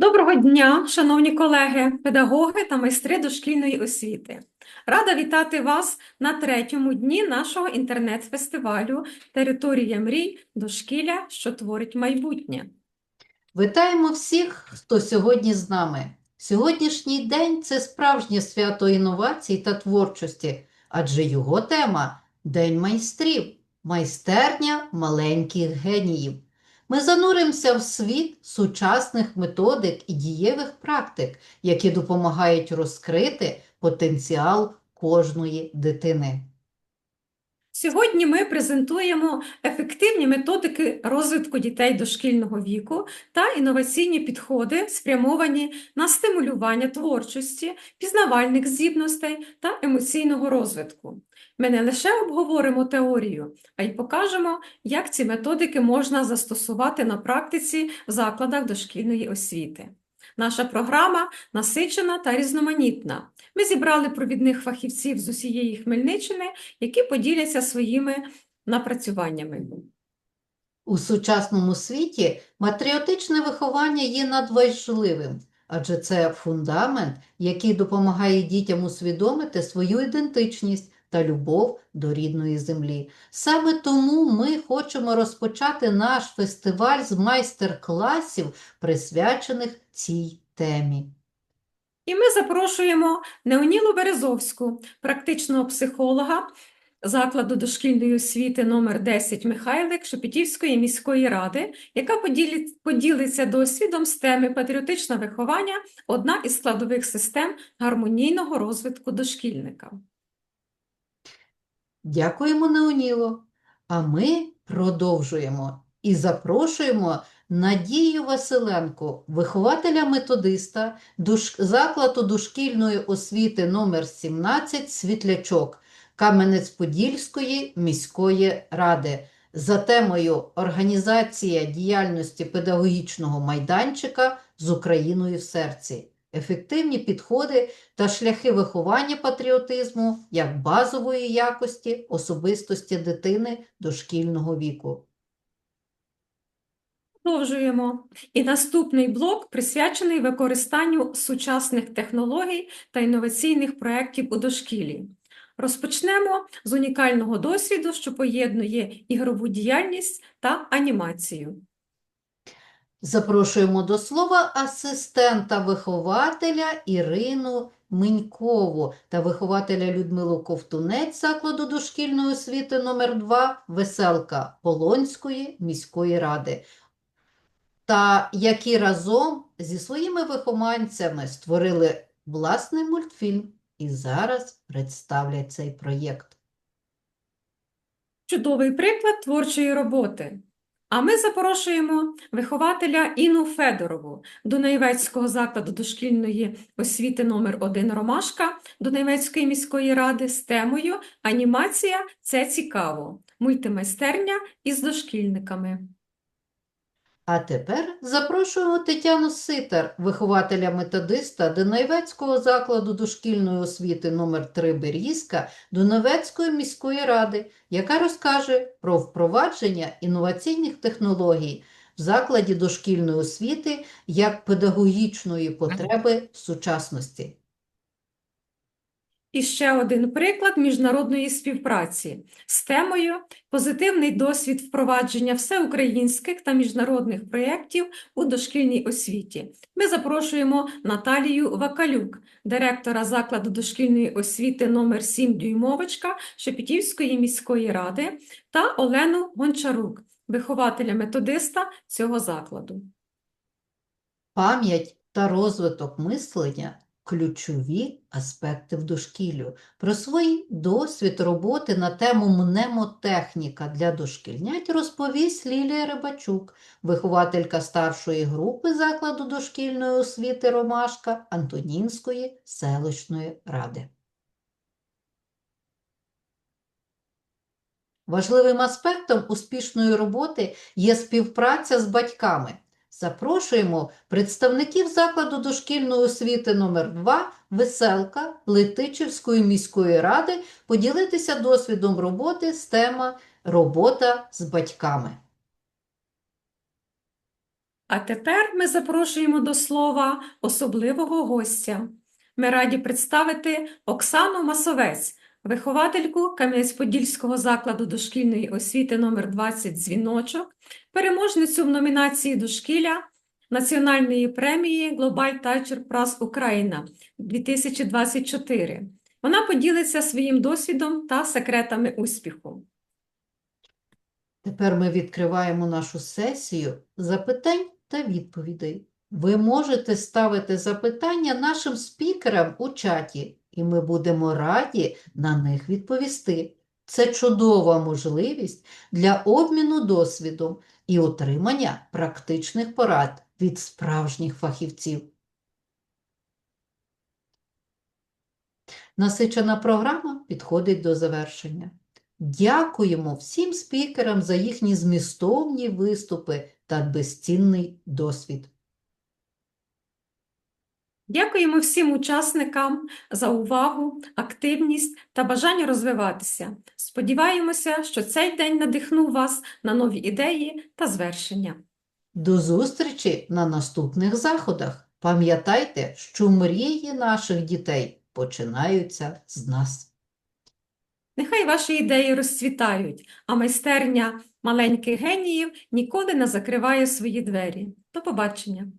Доброго дня, шановні колеги, педагоги та майстри дошкільної освіти. Рада вітати вас на третьому дні нашого інтернет-фестивалю Територія мрій дошкілля, що творить майбутнє. Вітаємо всіх, хто сьогодні з нами. Сьогоднішній день це справжнє свято інновацій та творчості, адже його тема День майстрів, майстерня маленьких геніїв. Ми зануримося в світ сучасних методик і дієвих практик, які допомагають розкрити потенціал кожної дитини. Сьогодні ми презентуємо ефективні методики розвитку дітей дошкільного віку та інноваційні підходи, спрямовані на стимулювання творчості, пізнавальних здібностей та емоційного розвитку. Ми не лише обговоримо теорію, а й покажемо, як ці методики можна застосувати на практиці в закладах дошкільної освіти. Наша програма насичена та різноманітна. Ми зібрали провідних фахівців з усієї Хмельниччини, які поділяться своїми напрацюваннями. У сучасному світі патріотичне виховання є надважливим, адже це фундамент, який допомагає дітям усвідомити свою ідентичність та любов до рідної землі. Саме тому ми хочемо розпочати наш фестиваль з майстер-класів, присвячених цій темі. І ми запрошуємо Неонілу Березовську, практичного психолога закладу дошкільної освіти номер 10 Михайлик Шепетівської міської ради, яка поділиться досвідом з теми патріотичне виховання, одна із складових систем гармонійного розвитку дошкільника. Дякуємо, Неоніло. А ми продовжуємо і запрошуємо Надію Василенко, вихователя-методиста закладу дошкільної освіти номер 17 Світлячок Кам'янець-Подільської міської ради за темою Організація діяльності педагогічного майданчика з Україною в серці. Ефективні підходи та шляхи виховання патріотизму як базової якості особистості дитини дошкільного віку. Продовжуємо. І наступний блок присвячений використанню сучасних технологій та інноваційних проєктів у дошкілі. Розпочнемо з унікального досвіду, що поєднує ігрову діяльність та анімацію. Запрошуємо до слова асистента вихователя Ірину Минькову та вихователя Людмилу Ковтунець закладу дошкільної освіти номер 2 Веселка Полонської міської ради. Та які разом зі своїми вихованцями створили власний мультфільм і зараз представлять цей проєкт. Чудовий приклад творчої роботи. А ми запрошуємо вихователя Інну Федорову Дунаєвецького закладу дошкільної освіти номер 1 Ромашка Дунаєвецької міської ради з темою Анімація – це цікаво. Мультимайстерня із дошкільниками. А тепер запрошуємо Тетяну Ситар, вихователя-методиста Дунаєвецького закладу дошкільної освіти номер 3 Берізка Дунаєвецької міської ради, яка розкаже про впровадження інноваційних технологій в закладі дошкільної освіти як педагогічної потреби в сучасності. І ще один приклад міжнародної співпраці з темою «Позитивний досвід впровадження всеукраїнських та міжнародних проєктів у дошкільній освіті». Ми запрошуємо Наталію Вакалюк, директора закладу дошкільної освіти номер 7 Дюймовочка Шепетівської міської ради та Олену Гончарук, вихователя-методиста цього закладу. Пам'ять та розвиток мислення – ключові аспекти в дошкіллю. Про свій досвід роботи на тему мнемотехніка для дошкільнять розповість Лілія Рибачук, вихователька старшої групи закладу дошкільної освіти Ромашка Антонінської селищної ради. Важливим аспектом успішної роботи є співпраця з батьками. Запрошуємо представників закладу дошкільної освіти номер 2 Веселка Летичівської міської ради поділитися досвідом роботи з тема Робота з батьками. А тепер ми запрошуємо до слова особливого гостя. Ми раді представити Оксану Масовець, виховательку Кам'янець-Подільського закладу дошкільної освіти номер 20 «Дзвіночок», переможницю в номінації «Дошкілля» Національної премії Global Teacher Prize Україна 2024. Вона поділиться своїм досвідом та секретами успіху. Тепер ми відкриваємо нашу сесію запитань та відповідей. Ви можете ставити запитання нашим спікерам у чаті, і ми будемо раді на них відповісти. Це чудова можливість для обміну досвідом і отримання практичних порад від справжніх фахівців. Насичена програма підходить до завершення. Дякуємо всім спікерам за їхні змістовні виступи та безцінний досвід. Дякуємо всім учасникам за увагу, активність та бажання розвиватися. Сподіваємося, що цей день надихнув вас на нові ідеї та звершення. До зустрічі на наступних заходах. Пам'ятайте, що мрії наших дітей починаються з нас. Нехай ваші ідеї розцвітають, а майстерня маленьких геніїв ніколи не закриває свої двері. До побачення!